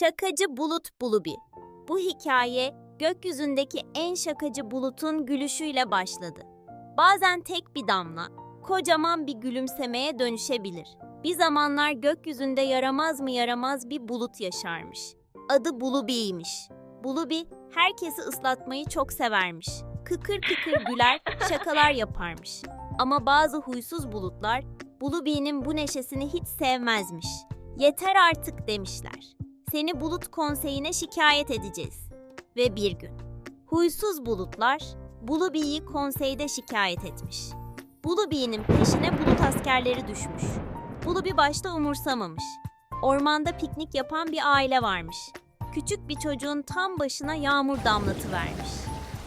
Şakacı Bulut Bulubi. Bu hikaye gökyüzündeki en şakacı bulutun gülüşüyle başladı. Bazen tek bir damla kocaman bir gülümsemeye dönüşebilir. Bir zamanlar gökyüzünde yaramaz mı yaramaz bir bulut yaşarmış. Adı Bulubi'ymiş. Bulubi herkesi ıslatmayı çok severmiş. Kıkır kıkır güler, şakalar yaparmış. Ama bazı huysuz bulutlar Bulubi'nin bu neşesini hiç sevmezmiş. Yeter artık demişler. Seni bulut konseyine şikayet edeceğiz. Ve bir gün huysuz bulutlar Bulubi'yi konseyde şikayet etmiş. Bulubi'nin peşine bulut askerleri düşmüş. Bulubi başta umursamamış. Ormanda piknik yapan bir aile varmış. Küçük bir çocuğun tam başına yağmur damlatıvermiş.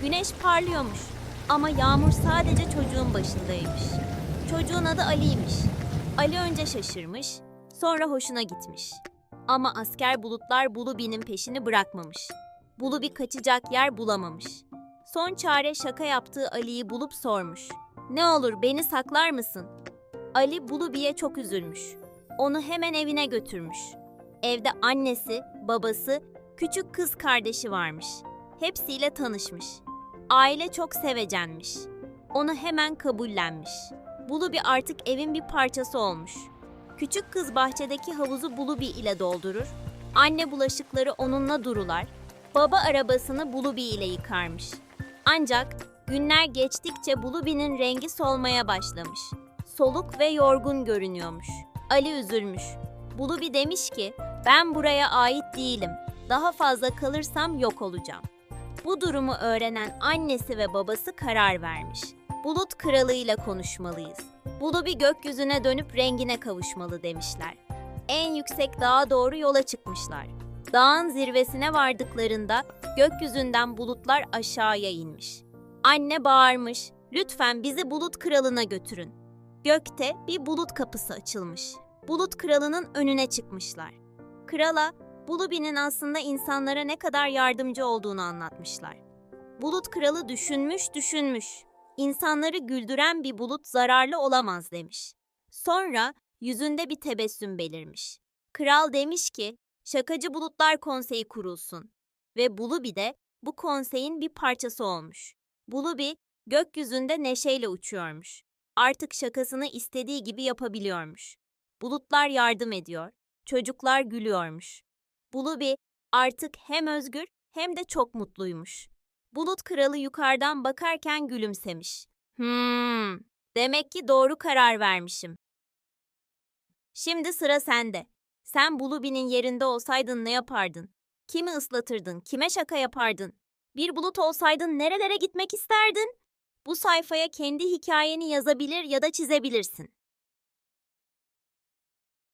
Güneş parlıyormuş ama yağmur sadece çocuğun başındaymış. Çocuğun adı Ali'ymiş. Ali önce şaşırmış, sonra hoşuna gitmiş. Ama asker bulutlar Bulubi'nin peşini bırakmamış. Bulubi kaçacak yer bulamamış. Son çare şaka yaptığı Ali'yi bulup sormuş. Ne olur beni saklar mısın? Ali Bulubi'ye çok üzülmüş. Onu hemen evine götürmüş. Evde annesi, babası, küçük kız kardeşi varmış. Hepsiyle tanışmış. Aile çok sevecenmiş. Onu hemen kabullenmiş. Bulubi artık evin bir parçası olmuş. Küçük kız bahçedeki havuzu Bulubi ile doldurur. Anne bulaşıkları onunla durular. Baba arabasını Bulubi ile yıkarmış. Ancak günler geçtikçe Bulubi'nin rengi solmaya başlamış. Soluk ve yorgun görünüyormuş. Ali üzülmüş. Bulubi demiş ki, ben buraya ait değilim. Daha fazla kalırsam yok olacağım. Bu durumu öğrenen annesi ve babası karar vermiş. Bulut kralıyla konuşmalıyız. Bulubi gökyüzüne dönüp rengine kavuşmalı demişler. En yüksek dağa doğru yola çıkmışlar. Dağın zirvesine vardıklarında gökyüzünden bulutlar aşağıya inmiş. Anne bağırmış, lütfen bizi bulut kralına götürün. Gökte bir bulut kapısı açılmış. Bulut kralının önüne çıkmışlar. Krala, Bulubi'nin aslında insanlara ne kadar yardımcı olduğunu anlatmışlar. Bulut kralı düşünmüş düşünmüş. İnsanları güldüren bir bulut zararlı olamaz demiş. Sonra yüzünde bir tebessüm belirmiş. Kral demiş ki, Şakacı Bulutlar Konseyi kurulsun. Ve Bulubi de bu konseyin bir parçası olmuş. Bulubi gökyüzünde neşeyle uçuyormuş. Artık şakasını istediği gibi yapabiliyormuş. Bulutlar yardım ediyor, çocuklar gülüyormuş. Bulubi artık hem özgür hem de çok mutluymuş. Bulut kralı yukarıdan bakarken gülümsemiş. Hmm, demek ki doğru karar vermişim. Şimdi sıra sende. Sen Bulubi'nin yerinde olsaydın ne yapardın? Kimi ıslatırdın, kime şaka yapardın? Bir bulut olsaydın nerelere gitmek isterdin? Bu sayfaya kendi hikayeni yazabilir ya da çizebilirsin.